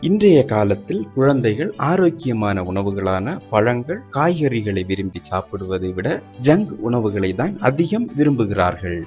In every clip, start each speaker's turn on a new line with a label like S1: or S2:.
S1: இன்றைய காலத்தில் குழந்தைகள் ஆரோக்கியமான உணவுகளான பழங்கள் காய்கறிகளை விரும்பி சாப்பிடுவதை விட ஜங்க் உணவுகளை தான் அதிகம் விரும்புகிறார்கள்.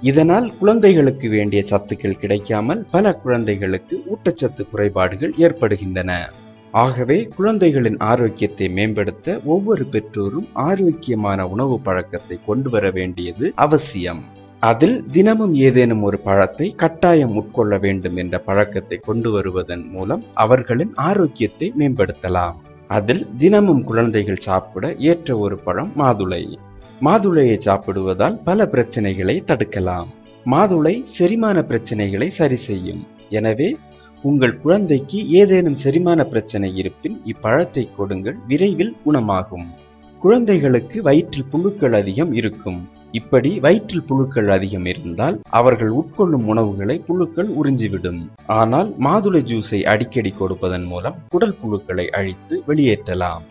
S1: இதனால் குழந்தைகளுக்கு வேண்டிய சத்துக்கள் கிடைக்காமல் பல குழந்தைகளுக்கு ஊட்டச்சத்து குறைபாடுகள் ஏற்படுகின்றன. ஆகவே குழந்தைகளின் ஆரோக்கியத்தை மேம்படுத்த ஒவ்வொரு பெற்றோரும் ஆரோக்கியமான உணவு பழக்கத்தை கொண்டு வர வேண்டியது அவசியம். அதில் தினமும் ஏதேனும் ஒரு பழத்தை கட்டாயம் உட்கொள்ள வேண்டும் என்ற பழக்கத்தை கொண்டு வருவதன் மூலம் அவர்களின் ஆரோக்கியத்தை மேம்படுத்தலாம். அதில் தினமும் குழந்தைகள் சாப்பிட ஏற்ற ஒரு பழம் மாதுளை. மாதுளையை சாப்பிடுவதால் பல பிரச்சனைகளை தடுக்கலாம். மாதுளை செரிமான பிரச்சனைகளை சரி செய்யும். எனவே உங்கள் குழந்தைக்கு ஏதேனும் செரிமான பிரச்சனை இருப்பின் இப்பழத்தை கொடுங்கள் விரைவில் குணமாகும். குழந்தைகளுக்கு வயிற்றில் புழுக்கள் அதிகம் இருக்கும். இப்படி வயிற்றில் புழுக்கள் அதிகம் இருந்தால் அவர்கள் உட்கொள்ளும் உணவுகளை புழுக்கள் உறிஞ்சிவிடும். ஆனால் மாதுளை ஜூஸை அடிக்கடி கொடுப்பதன் மூலம் குடல் புழுக்களை அழித்து வெளியேற்றலாம்.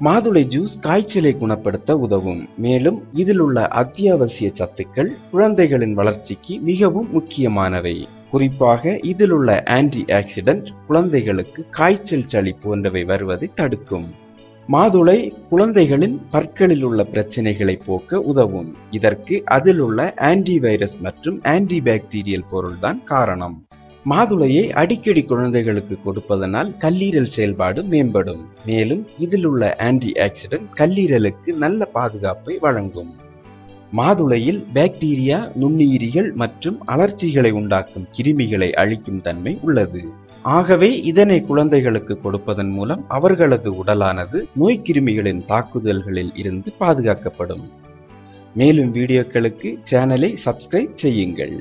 S1: மாதுளை ஜூஸ் காய்ச்சலை குணப்படுத்த உதவும். மேலும் இதில் உள்ள அத்தியாவசிய சத்துக்கள் குழந்தைகளின் வளர்ச்சிக்கு மிகவும் முக்கியமானவை. குறிப்பாக இதில் உள்ள ஆன்டி ஆக்சிடென்ட் குழந்தைகளுக்கு காய்ச்சல் சளி போன்றவை வருவதை தடுக்கும். மாதுளை குழந்தைகளின் பற்களில் உள்ள பிரச்சனைகளை போக்க உதவும். இதற்கு அதில் உள்ள ஆன்டி வைரஸ் மற்றும் ஆன்டி பாக்டீரியல் பொருள்தான் காரணம். மாதுளையை அடிக்கடி குழந்தைகளுக்கு கொடுப்பதனால் கல்லீரல் செயல்பாடு மேம்படும். மேலும் இதில் உள்ள ஆன்டி ஆக்சிடென்ட் கல்லீரலுக்கு நல்ல பாதுகாப்பை வழங்கும். மாதுளையில் பாக்டீரியா நுண்ணுயிரிகள் மற்றும் அலர்ச்சிகளை உண்டாக்கும் கிருமிகளை அழிக்கும் தன்மை உள்ளது. ஆகவே இதனை குழந்தைகளுக்கு கொடுப்பதன் மூலம் அவர்களது உடலானது நோய்க்கிருமிகளின் தாக்குதல்களில் இருந்து பாதுகாக்கப்படும். மேலும் வீடியோக்களுக்கு சேனலை சப்ஸ்கிரைப் செய்யுங்கள்.